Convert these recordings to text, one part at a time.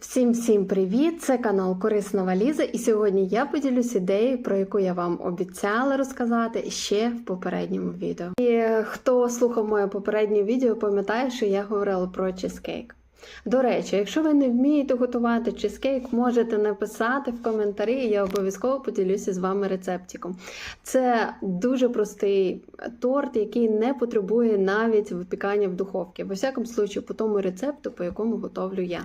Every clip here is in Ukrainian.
Всім всім привіт! Це канал Корисна Валіза, і сьогодні я поділюсь ідеєю, про яку я вам обіцяла розказати ще в попередньому відео. І е, хто слухав моє попереднє відео, пам'ятає, що я говорила про чизкейк. До речі, якщо ви не вмієте готувати чизкейк, можете написати в коментарі, і я обов'язково поділюся з вами рецептиком. Це дуже простий торт, який не потребує навіть випікання в духовці. Во всякому случаю, по тому рецепту, по якому готовлю я.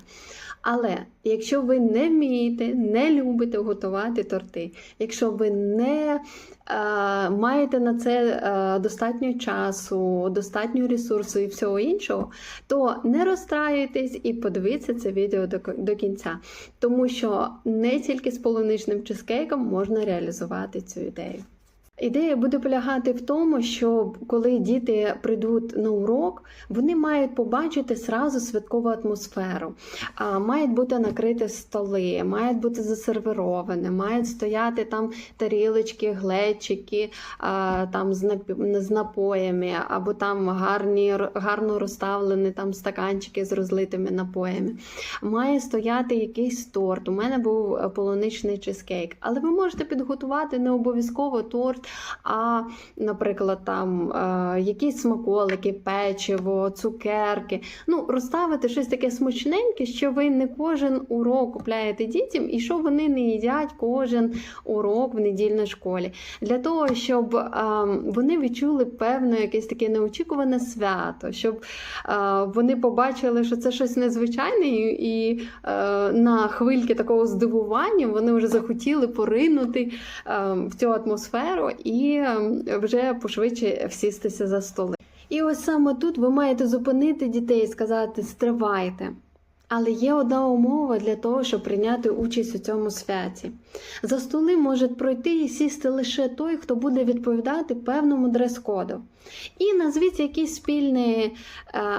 Але якщо ви не вмієте, не любите готувати торти, якщо ви не маєте на це е, достатньо часу, достатньо ресурсу і всього іншого, то не розстраюйтесь і подивіться це відео до кінця. Тому що не тільки з полуничним чизкейком можна реалізувати цю ідею. Ідея буде полягати в тому, що коли діти прийдуть на урок, вони мають побачити сразу святкову атмосферу. Мають бути накриті столи, мають бути засервіровані, мають стояти там тарілочки, глечики там з напоями, або там гарні, гарно розставлені там стаканчики з розлитими напоями. Має стояти якийсь торт. У мене був е, полуничний чизкейк, але ви можете підготувати не обов'язково торт а, наприклад, там е, якісь смаколики, печиво, цукерки. Ну, розставити щось таке смачненьке, що ви не кожен урок купляєте дітям, і що вони не їдять кожен урок в недільній школі. Для того, щоб е, вони відчули певне якесь таке неочікуване свято, щоб е, вони побачили, що це щось незвичайне, і, на хвильки такого здивування вони вже захотіли поринути в цю атмосферу і ем, вже пошвидше всістися за столи. І ось саме тут ви маєте зупинити дітей і сказати: стривайте. Але є одна умова для того, щоб прийняти участь у цьому святі. За столи може пройти і сісти лише той, хто буде відповідати певному дрес-коду. І назвіть якісь спільні е,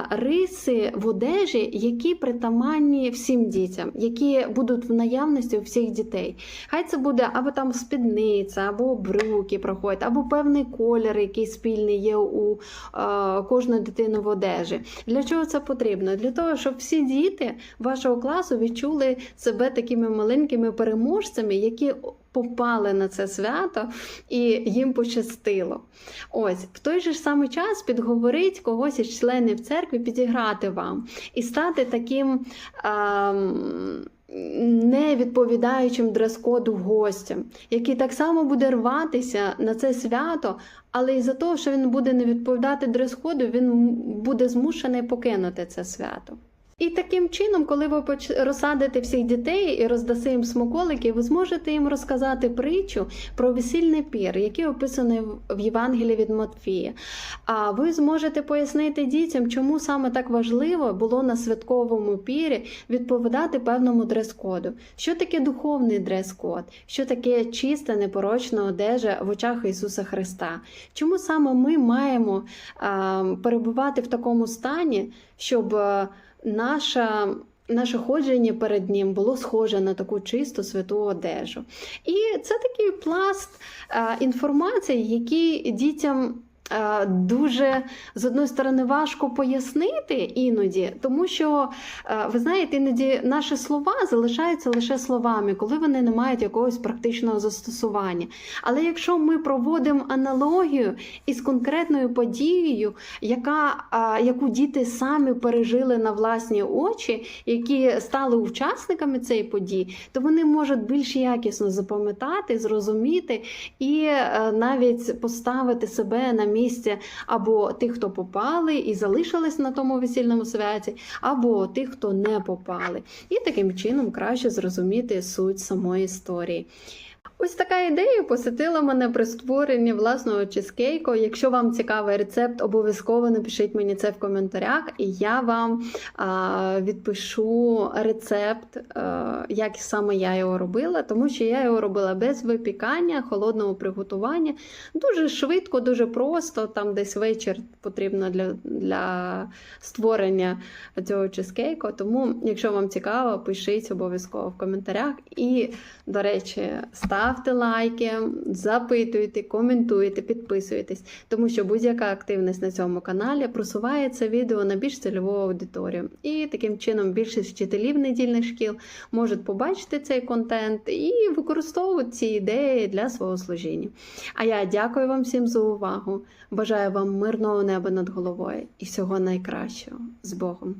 риси в одежі, які притаманні всім дітям, які будуть в наявності у всіх дітей. Хай це буде або там спідниця, або брюки проходять, або певний колір, який спільний є у е, кожної дитини в одежі. Для чого це потрібно? Для того, щоб всі діти вашого класу відчули себе такими маленькими переможцями, які попали на це свято і їм пощастило. Ось в той же самий час підговорить когось із членів церкви підіграти вам і стати таким. Ем, не відповідаючим дрес-коду гостям, який так само буде рватися на це свято, але із-за того, що він буде не відповідати дрес-коду, він буде змушений покинути це свято. І таким чином, коли ви розсадите всіх дітей і роздасте їм смаколики, ви зможете їм розказати притчу про весільний пір, який описаний в- Євангелії від Матфія. А ви зможете пояснити дітям, чому саме так важливо було на святковому пірі відповідати певному дрес-коду. Що таке духовний дрес-код? Що таке чиста, непорочна одежа в очах Ісуса Христа? Чому саме ми маємо а, перебувати в такому стані, щоб наша. Наше ходження перед ним було схоже на таку чисту святу одежу. І це такий пласт е, інформації, який дітям дуже з одної сторони важко пояснити іноді, тому що е, ви знаєте, іноді наші слова залишаються лише словами, коли вони не мають якогось практичного застосування. Але якщо ми проводимо аналогію із конкретною подією, яка, яку діти самі пережили на власні очі, які стали учасниками цієї події, то вони можуть більш якісно запам'ятати, зрозуміти і е, навіть поставити себе на місце або тих, хто попали і залишились на тому весільному святі, або тих, хто не попали. І таким чином краще зрозуміти суть самої історії. Ось така ідея посетила мене при створенні власного чизкейку. Якщо вам цікавий рецепт, обов'язково напишіть мені це в коментарях, і я вам а, відпишу рецепт, а, як саме я його робила, тому що я його робила без випікання, холодного приготування. Дуже швидко, дуже просто. Там десь вечір потрібно для, для створення цього чизкейку. Тому, якщо вам цікаво, пишіть обов'язково в коментарях. І, до речі, ставте ставте лайки, запитуйте, коментуйте, підписуйтесь, тому що будь-яка активність на цьому каналі просуває це відео на більш цільову аудиторію. І таким чином більшість вчителів недільних шкіл можуть побачити цей контент і використовувати ці ідеї для свого служіння. А я дякую вам всім за увагу. Бажаю вам мирного неба над головою і всього найкращого з Богом.